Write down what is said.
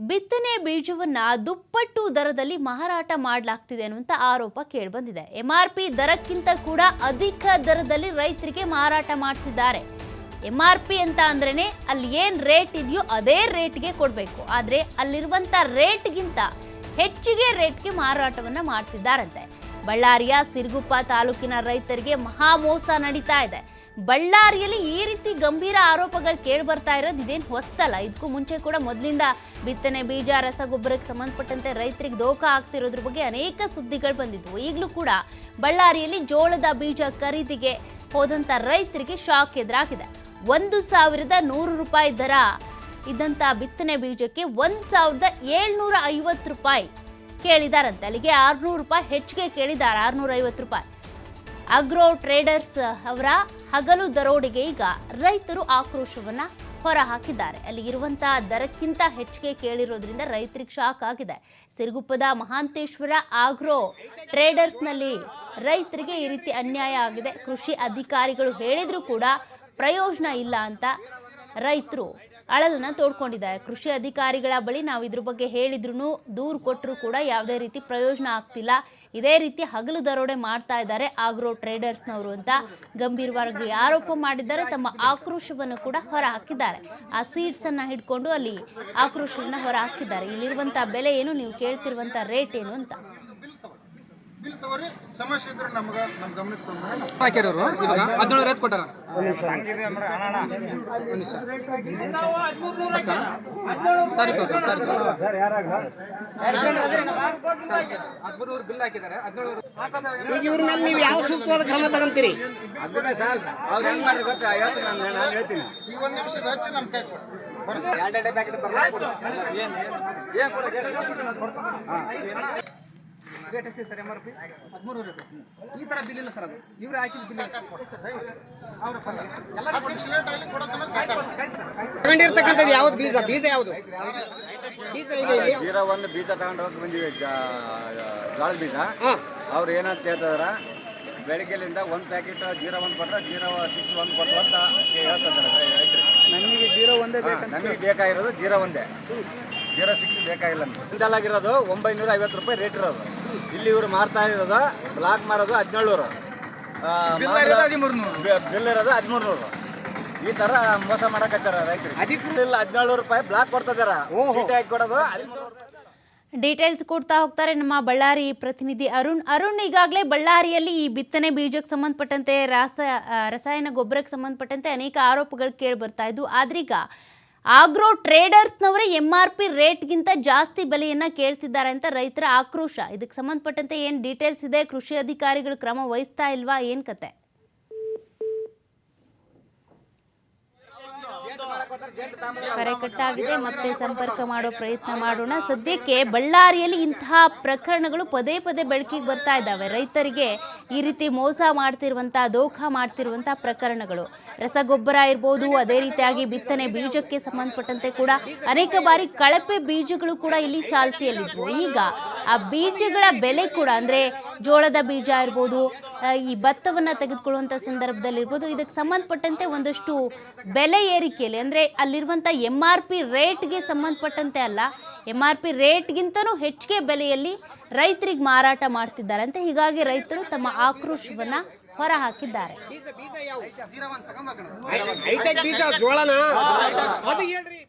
ಬಿತ್ತನೆ ಬೀಜವನ್ನ ದುಪ್ಪಟ್ಟು ದರದಲ್ಲಿ ಮಾರಾಟ ಮಾಡಲಾಗ್ತಿದೆ ಅನ್ನುವಂತ ಆರೋಪ ಕೇಳಿಬಂದಿದೆ. ಎಂಆರ್ಪಿ ದರಕ್ಕಿಂತ ಕೂಡ ಅಧಿಕ ದರದಲ್ಲಿ ರೈತರಿಗೆ ಮಾರಾಟ ಮಾಡ್ತಿದ್ದಾರೆ. ಎಂಆರ್ಪಿ ಅಂತ ಅಂದ್ರೇನೆ ಅಲ್ಲಿ ಏನ್ ರೇಟ್ ಇದೆಯೋ ಅದೇ ರೇಟ್ಗೆ ಕೊಡಬೇಕು. ಆದ್ರೆ ಅಲ್ಲಿರುವಂತ ರೇಟ್ಗಿಂತ ಹೆಚ್ಚಿಗೆ ರೇಟ್ಗೆ ಮಾರಾಟವನ್ನ ಮಾಡ್ತಿದ್ದಾರಂತೆ. ಬಳ್ಳಾರಿಯ ಸಿರುಗುಪ್ಪ ತಾಲೂಕಿನ ರೈತರಿಗೆ ಮಹಾ ಮೋಸ ನಡೀತಾ ಇದೆ. ಬಳ್ಳಾರಿಯಲ್ಲಿ ಈ ರೀತಿ ಗಂಭೀರ ಆರೋಪಗಳು ಕೇಳಿ ಬರ್ತಾ ಇರೋದು ಇದೇನು ಹೊಸ್ತಲ್ಲ? ಇದಕ್ಕೂ ಮುಂಚೆ ಕೂಡ ಮೊದಲಿಂದ ಬಿತ್ತನೆ, ಬೀಜ, ರಸಗೊಬ್ಬರಕ್ಕೆ ಸಂಬಂಧಪಟ್ಟಂತೆ ರೈತರಿಗೆ ದೋಖ ಆಗ್ತಿರೋದ್ರ ಬಗ್ಗೆ ಅನೇಕ ಸುದ್ದಿಗಳು ಬಂದಿದ್ವು. ಈಗಲೂ ಕೂಡ ಬಳ್ಳಾರಿಯಲ್ಲಿ ಜೋಳದ ಬೀಜ ಖರೀದಿಗೆ ಹೋದಂಥ ರೈತರಿಗೆ ಶಾಕ್ ಎದುರಾಗಿದೆ. ಒಂದು ಸಾವಿರದ ನೂರು ರೂಪಾಯಿ ದರ ಇದ್ದಂಥ ಬಿತ್ತನೆ ಬೀಜಕ್ಕೆ ಒಂದು ಸಾವಿರದ ಏಳ್ನೂರ ಐವತ್ತು ರೂಪಾಯಿ ಕೇಳಿದಾರಂತೆ. ಅಲ್ಲಿಗೆ ಆರ್ನೂರು ರೂಪಾಯಿ ಹೆಚ್ಚಿಗೆ ಕೇಳಿದ್ದಾರೆ, ಆರುನೂರ ಐವತ್ತು ರೂಪಾಯಿ. ಅಗ್ರೋ ಟ್ರೇಡರ್ಸ್ ಅವರ ಹಗಲು ದರೋಡೆಗೆ ಈಗ ರೈತರು ಆಕ್ರೋಶವನ್ನ ಹೊರ ಹಾಕಿದ್ದಾರೆ ಅಲ್ಲಿ ಇರುವಂತಹ ದರಕ್ಕಿಂತ ಹೆಚ್ಚಿಗೆ ಕೇಳಿರೋದ್ರಿಂದ ರೈತರಿಗೆ ಶಾಕ್ ಆಗಿದೆ. ಸಿರುಗುಪ್ಪದ ಮಹಾಂತೇಶ್ವರ ಆಗ್ರೋ ಟ್ರೇಡರ್ಸ್ನಲ್ಲಿ ರೈತರಿಗೆ ಈ ರೀತಿ ಅನ್ಯಾಯ ಆಗಿದೆ. ಕೃಷಿ ಅಧಿಕಾರಿಗಳು ಹೇಳಿದ್ರು ಕೂಡ ಪ್ರಯೋಜನ ಇಲ್ಲ ಅಂತ ರೈತರು ಅಳಲನ್ನ ತೋಡ್ಕೊಂಡಿದ್ದಾರೆ. ಕೃಷಿ ಅಧಿಕಾರಿಗಳ ಬಳಿ ನಾವು ಇದ್ರ ಬಗ್ಗೆ ಹೇಳಿದ್ರು ದೂರು ಕೊಟ್ಟರು ಕೂಡ ಯಾವುದೇ ರೀತಿ ಪ್ರಯೋಜನ ಆಗ್ತಿಲ್ಲ. ಇದೇ ರೀತಿ ಹಗಲು ದರೋಡೆ ಮಾಡ್ತಾ ಇದ್ದಾರೆ ಆಗ್ರೋ ಟ್ರೇಡರ್ಸ್ನವರು ಅಂತ. ಗಂಭೀರವಾಗಿ ಆರೋಪ ಮಾಡಿದ್ದಾರೆ. ತಮ್ಮ ಆಕ್ರೋಶವನ್ನು ಕೂಡ ಹೊರ ಹಾಕಿದ್ದಾರೆ ಆ ಸೀಡ್ಸ್ ಅನ್ನ ಹಿಡ್ಕೊಂಡು ಅಲ್ಲಿ ಆಕ್ರೋಶವನ್ನ ಹೊರ ಹಾಕಿದ್ದಾರೆ ಇಲ್ಲಿರುವಂತ ಬೆಲೆ ಏನು? ನೀವು ಕೇಳ್ತಿರುವಂಥ ರೇಟ್ ಏನು ಅಂತ. ಬಿಲ್ ತಗೋರಿ ಸಮಸ್ಯೆ ಇದ್ರೆ ನಮ್ಗೆ ನಮ್ ಗಮನಕ್ಕೆ ತಂದ್ರೆ ಹಾಕ್ಯಾರವ್ರು ಇವಾಗ? ಹದಿನೇಳು ರೈತ ಕೊಟ್ಟಾರ? ಸರಿ ತೋರ್ಸು, ಸರಿ ತೋರ್ಸು. ಹದಿಮೂರು ಬಿಲ್ ಹಾಕಿದ್ದಾರೆ ಹದಿನೇಳು ಈಗ ಇವ್ರ ಮೇಲೆ ನೀವು ಯಾವ ಸೂಕ್ತವಾದ ಕ್ರಮ ತಗೊಂತೀರಿ? ಈ ಒಂದು ನಿಮಿಷದ ಹಚ್ಚಿ ನಮ್ ಕೈ ಕೊಡ್ರಿ ರೇಟ್ ಎಷ್ಟಿದೆ ಸರ್ ಎಂ ಆರ್ ಪಿ ಹದಿಮೂರು ರೂಪಾಯಿ ಈ ಥರ ಬಿಲ್ ಇಲ್ಲ ಸರ್ ಅದು. ಇವ್ರು ಹಾಕಿದ ಬಿಲ್ ಅವ್ರ ತಗೊಂಡಿರ್ತಕ್ಕಂಥದ್ದು ಯಾವ್ದು? ಬೀಜ. ಬೀಜ ಯಾವುದು? ಬೀಜ ಇದೆ ಇಲ್ಲಿ. ಜೀರಾ ಒಂದು ಬೀಜ ತಗೊಂಡು ಹೋಗಿ ಬಂದಿವಿ ಜೋಳದ ಬೀಜ. ಅವ್ರು ಏನಂತ ಹೇಳ್ತಾರ ಬೆಳಗ್ಗೆಲಿಂದ ಒಂದು ಪ್ಯಾಕೆಟ್ ಜೀರಾ ಒಂದು ಕೊಟ್ಟರೆ ಜೀರಾ ಸಿಕ್ಸ್ ಒಂದು ಕೊಟ್ಟು ಅಂತ ಹೇಳ್ತಿದ್ದಾರೆ ನನಗೆ ನಮಗೆ ಜೀರಾ ಒಂದೇ ನಮಗೆ ಬೇಕಾಗಿರೋದು ಜೀರಾ ಒಂದೇ. ಜೀರೋ ಸಿಕ್ಸ್ ಬೇಕಾಗಿಲ್ಲ ಅಂತ. ಆಗಿರೋದು ಒಂಬೈನೂರ ಐವತ್ತು ರೂಪಾಯಿ ರೇಟ್ ಇರೋದು. ಇಲ್ಲಿ ಇವರು ಮಾರ್ತಾ ಇರೋದು ಬ್ಲಾಕ್ ಮಾರೋದು ಹದಿನೇಳುನೂರು. ಬಿಲ್ ಇರೋದು ಹದಿಮೂರು ನೂರು ಈ ತರ ಮೋಸ ಮಾಡಕತ್ತಾರ ರೈತರು. ಇಲ್ಲ ಹದಿನೇಳು ರೂಪಾಯಿ ಬ್ಲಾಕ್ ಕೊಡ್ತಿದಾರ. ಚೀಟಿ ಹಾಕಿ ಕೊಡೋದು ಡೀಟೇಲ್ಸ್ ಕೊಡ್ತಾ ಹೋಗ್ತಾರೆ ನಮ್ಮ ಬಳ್ಳಾರಿ ಪ್ರತಿನಿಧಿ ಅರುಣ್. ಅರುಣ್ ಈಗಾಗಲೇ ಬಳ್ಳಾರಿಯಲ್ಲಿ ಈ ಬಿತ್ತನೆ ಬೀಜಕ್ಕೆ ಸಂಬಂಧಪಟ್ಟಂತೆ ರಾಸ ರಸಾಯನ ಗೊಬ್ಬರಕ್ಕೆ ಸಂಬಂಧಪಟ್ಟಂತೆ ಅನೇಕ ಆರೋಪಗಳು ಕೇಳಿ ಬರ್ತಾ ಇದ್ವು. ಆದ್ರೀಗ ಆಗ್ರೋ ಟ್ರೇಡರ್ಸ್ನವರೇ ಎಂ ಆರ್ ಪಿ ರೇಟ್ಗಿಂತ ಜಾಸ್ತಿ ಬೆಲೆಯನ್ನು ಕೇಳ್ತಿದ್ದಾರೆ ಅಂತ ರೈತರ ಆಕ್ರೋಶ. ಇದಕ್ಕೆ ಸಂಬಂಧಪಟ್ಟಂತೆ ಏನು ಡೀಟೇಲ್ಸ್ ಇದೆ? ಕೃಷಿ ಅಧಿಕಾರಿಗಳು ಕ್ರಮ ವಹಿಸ್ತಾ ಇಲ್ವಾ? ಏನು ಕತೆ? ಕರೆ ಕಟ್ಟಾಗಿದೆ ಮತ್ತೆ ಸಂಪರ್ಕ ಮಾಡೋ ಪ್ರಯತ್ನ ಮಾಡೋಣ. ಸದ್ಯಕ್ಕೆ ಬಳ್ಳಾರಿಯಲ್ಲಿ ಇಂತಹ ಪ್ರಕರಣಗಳು ಪದೇ ಪದೇ ಬೆಳಕಿಗೆ ಬರ್ತಾ ಇದ್ದಾವೆ. ರೈತರಿಗೆ ಈ ರೀತಿ ಮೋಸ ಮಾಡ್ತಿರುವಂತ ದೋಖ ಮಾಡ್ತಿರುವಂತ ಪ್ರಕರಣಗಳು. ರಸಗೊಬ್ಬರ ಇರ್ಬೋದು, ಅದೇ ರೀತಿಯಾಗಿ ಬಿತ್ತನೆ ಬೀಜಕ್ಕೆ ಸಂಬಂಧಪಟ್ಟಂತೆ ಕೂಡ ಅನೇಕ ಬಾರಿ ಕಳಪೆ ಬೀಜಗಳು ಕೂಡ ಇಲ್ಲಿ ಚಾಲ್ತಿಯಲ್ಲಿದ್ವು. ಈಗ ಆ ಬೀಜಗಳ ಬೆಲೆ ಕೂಡ, ಅಂದ್ರೆ ಜೋಳದ ಬೀಜ ಇರ್ಬೋದು ಈ ಭತ್ತವನ್ನು ತೆಗೆದುಕೊಳ್ಳುವಂಥ ಸಂದರ್ಭದಲ್ಲಿರ್ಬೋದು, ಇದಕ್ಕೆ ಸಂಬಂಧಪಟ್ಟಂತೆ ಒಂದಷ್ಟು ಬೆಲೆ ಏರಿಕೆಯಲ್ಲಿ, ಅಂದರೆ ಅಲ್ಲಿರುವಂಥ ಎಂ ಆರ್ ಪಿ ರೇಟ್ಗೆ ಸಂಬಂಧಪಟ್ಟಂತೆ ಅಲ್ಲ ಎಂ ಆರ್ ಪಿ ರೇಟ್ಗಿಂತನೂ ಹೆಚ್ಚಿಗೆ ಬೆಲೆಯಲ್ಲಿ ರೈತರಿಗೆ ಮಾರಾಟ ಮಾಡ್ತಿದ್ದಾರೆ ಅಂತ ಹೀಗಾಗಿ ರೈತರು ತಮ್ಮ ಆಕ್ರೋಶವನ್ನು ಹೊರ ಹಾಕಿದ್ದಾರೆ ಬೀಜ ಬೀಜ ಯಾವ ಜೀರಾ ಒಂದು ತಗೊಂಬ ಹೈಟೆಕ್ ಬೀಜ ಜೋಳನ? ಅದು ಹೇಳ್ರಿ.